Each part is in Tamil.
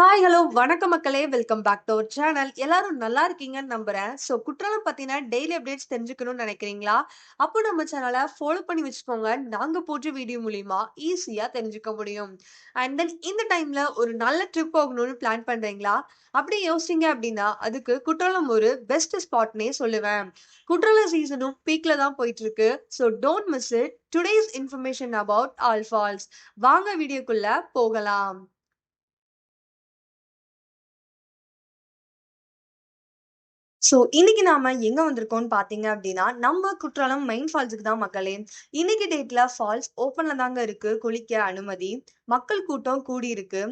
ஹாய் ஹலோ வணக்கம் மக்களே. Welcome back to our channel எல்லாரும் நல்லா இருக்கீங்கன்னு நம்புறேன். ஸோ குற்றாலம் பார்த்தீங்கன்னா டெய்லி அப்டேட்ஸ் தெரிஞ்சுக்கணும்னு நினைக்கிறீங்களா? அப்போ நம்ம சேனலை ஃபாலோ பண்ணி வச்சுக்கோங்க. நாங்கள் போட்ட வீடியோ மூலிமா ஈஸியாக தெரிஞ்சுக்க முடியும். அண்ட் தென் இந்த டைமில் ஒரு நல்ல ட்ரிப் போகணும்னு பிளான் பண்ணுறீங்களா அப்படி யோசிச்சீங்க அப்படின்னா அதுக்கு குற்றாலம் ஒரு பெஸ்ட் ஸ்பாட்னே சொல்லுவேன். குற்றாலம் சீசனும் பீக்ல தான் போயிட்டு இருக்கு so don't miss it today's information about all falls வாங்க வீடியோக்குள்ள போகலாம். ஸோ இன்னைக்கு நாம எங்க வந்திருக்கோம்னு பாத்தீங்க அப்படின்னா நம்ம குற்றாலம் மெயின் ஃபால்ஸுக்கு தான் மக்களே. இன்னைக்கு டேட்ல ஃபால்ஸ் ஓப்பன்ல தாங்க இருக்கு. குளிக்க அனுமதி. மக்கள் கூட்டம் கூடியிருக்கு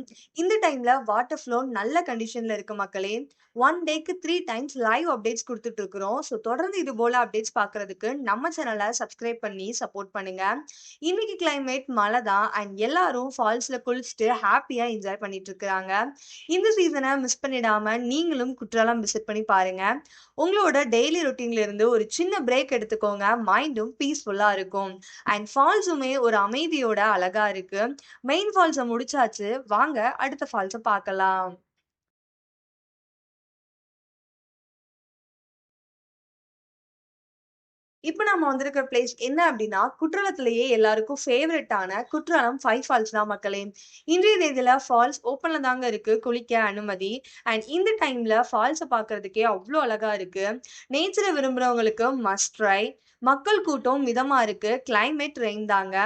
இந்த டைம்ல வாட்டர் ஃப்ளோ நல்ல கண்டிஷன்ல இருக்கு மக்களே. ஒன் டேக்கு த்ரீ டைம்ஸ் லைவ் அப்டேட்ஸ் கொடுத்துட்டு இருக்கிறோம். ஸோ தொடர்ந்து இது போல அப்டேட்ஸ் பார்க்கறதுக்கு நம்ம சேனலை சப்ஸ்கிரைப் பண்ணி சப்போர்ட் பண்ணுங்க. இன்னைக்கு கிளைமேட் மழை தான் அண்ட் எல்லாரும் ஃபால்ஸ்ல குளிச்சுட்டு ஹாப்பியா என்ஜாய் பண்ணிட்டு இருக்கிறாங்க. இந்த சீசனை மிஸ் பண்ணிடாம நீங்களும் குற்றாலம் விசிட் பண்ணி பாருங்க. உங்களோட டெய்லி ரொட்டீன்ல இருந்து ஒரு சின்ன பிரேக் எடுத்துக்கோங்க. மைண்டும் பீஸ்ஃபுல்லா இருக்கும். அண்ட் ஃபால்ஸுமே ஒரு அமைதியோட அழகா இருக்கு. மெயின் ஃபால்ஸை முடிச்சாச்சு. வாங்க அடுத்த ஃபால்ஸை பார்க்கலாம். இப்போ நம்ம வந்திருக்கிற பிளேஸ் என்ன அப்படின்னா குற்றாலத்திலேயே எல்லாருக்கும் ஃபேவரட்டான குற்றாலம் ஃபைவ் ஃபால்ஸ் தான் மக்களே. இன்றைய தேதியில் ஃபால்ஸ் ஓப்பனில் தாங்க இருக்கு குளிக்க அனுமதி. அண்ட் இந்த டைம்ல ஃபால்ஸை பார்க்கறதுக்கே அவ்வளோ அழகா இருக்கு. நேச்சரை விரும்புறவங்களுக்கு மஸ்ட் ட்ரை மக்கள் கூட்டம் மிதமா இருக்கு கிளைமேட் ரெயின் தாங்க.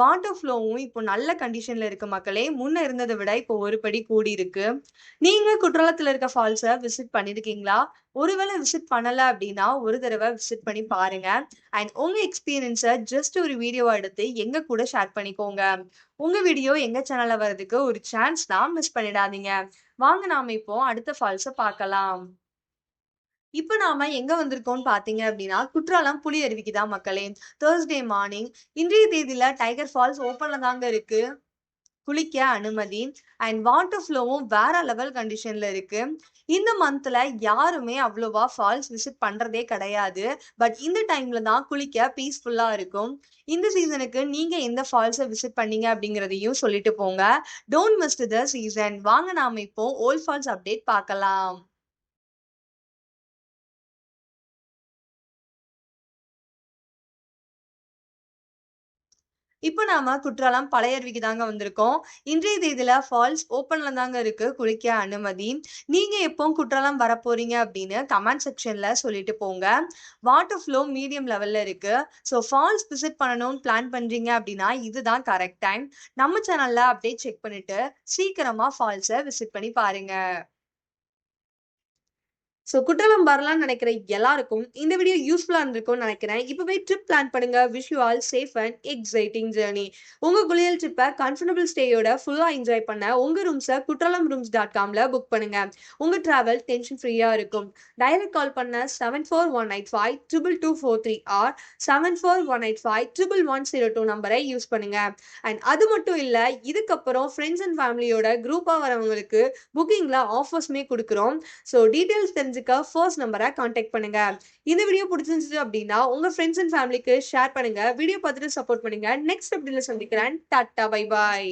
வாட்டர் ஃப்ளோவும் இப்போ நல்ல கண்டிஷன்ல இருக்கு மக்களே. முன்ன இருந்ததை விட இப்போ ஒரு படி கூடி இருக்கு. நீங்க குற்றாலத்துல இருக்க ஃபால்ஸை விசிட் பண்ணிருக்கீங்களா? ஒருவேளை விசிட் பண்ணல அப்படின்னா ஒரு தடவை விசிட் பண்ணி பாருங்க. அண்ட் உங்க எக்ஸ்பீரியன்ஸை ஜஸ்ட் ஒரு வீடியோ எடுத்து எங்க கூட ஷேர் பண்ணிக்கோங்க. உங்க வீடியோ எங்க சேனல்ல வர்றதுக்கு ஒரு சான்ஸ் தான் மிஸ் பண்ணிடாதீங்க. வாங்க நாம இப்போ அடுத்த ஃபால்ஸை பார்க்கலாம். இப்போ நாம எங்க வந்திருக்கோம்னு பாத்தீங்க அப்படின்னா குற்றாலம் புலி அருவிக்கு தான் மக்களே. தேர்ஸ்டே மார்னிங் இன்றைய தேதியில டைகர் ஃபால்ஸ் ஓப்பன்ல தாங்க இருக்கு. குளிக்க அனுமதி. அண்ட் வாட்டர் ஃப்ளோவும் வேற லெவல் கண்டிஷன்ல இருக்கு. இந்த மந்த்ல யாருமே அவ்வளோவா ஃபால்ஸ் விசிட் பண்றதே கிடையாது. பட் இந்த டைம்ல தான் குளிக்க பீஸ்ஃபுல்லா இருக்கும். இந்த சீசனுக்கு நீங்க எந்த ஃபால்ஸை விசிட் பண்ணீங்க அப்படிங்கிறதையும் சொல்லிட்டு போங்க. டோன்ட் மிஸ் த சீசன் வாங்க நாம இப்போ ஓல்ட் ஃபால்ஸ் அப்டேட் பார்க்கலாம். இப்போ நாம குற்றாலம் பழையருவிக்கு தாங்க வந்திருக்கோம். இன்றைய தேதியில ஃபால்ஸ் ஓப்பன்ல தாங்க இருக்கு. குளிக்க அனுமதி. நீங்க எப்போ குற்றாலம் வர போறீங்க அப்படின்னு கமெண்ட் செக்ஷன்ல சொல்லிட்டு போங்க. வாட்டர் ஃப்ளோ மீடியம் லெவல்ல இருக்கு. ஸோ ஃபால்ஸ் விசிட் பண்ணணும்னு பிளான் பண்றீங்க அப்படின்னா இதுதான் கரெக்ட் டைம் நம்ம சேனல்ல அப்டேட் செக் பண்ணிட்டு சீக்கிரமா ஃபால்ஸை விசிட் பண்ணி பாருங்க. ஸோ குற்றாலம் வரலாம்னு நினைக்கிற எல்லாருக்கும் இந்த வீடியோ யூஸ்ஃபுல்லாக இருந்திருக்கும்னு நினைக்கிறேன். இப்போவே ட்ரிப் பிளான் பண்ணுங்க. Wish you all safe and exciting journey உங்கள் குளியல் ட்ரிப்பை கம்ஃபர்டபுள் ஸ்டேயோட ஃபுல்லாக என்ஜாய் பண்ண உங்கள் ரூம்ஸை குற்றாலம் ரூம்ஸ் டாட் காமில் புக் பண்ணுங்க. உங்கள் ட்ராவல் டென்ஷன் ஃப்ரீயாக இருக்கும். டைரக்ட் கால் பண்ண seven four one eight five triple two four three or seven four one eight five triple one zero two நம்பரை யூஸ் பண்ணுங்க. அண்ட் அது மட்டும் இல்லை இதுக்கப்புறம் ஃப்ரெண்ட்ஸ் அண்ட் ஃபேமிலியோட குரூப்பாக வரவங்களுக்கு புக்கிங்கில் ஆஃபர்ஸுமே கொடுக்குறோம். ஸோ டீட்டெயில்ஸ் தெரிஞ்சு தெரிஞ்சுக்க ஃபர்ஸ்ட் நம்பரை காண்டாக்ட் பண்ணுங்க. இந்த வீடியோ பிடிச்சிருந்துச்சு அப்படின்னா உங்க ஃப்ரெண்ட்ஸ் அண்ட் ஃபேமிலிக்கு ஷேர் பண்ணுங்க. வீடியோ பார்த்துட்டு சப்போர்ட் பண்ணுங்க. நெக்ஸ்ட் அப்படின்னு சந்திக்கிறேன். Tata bye bye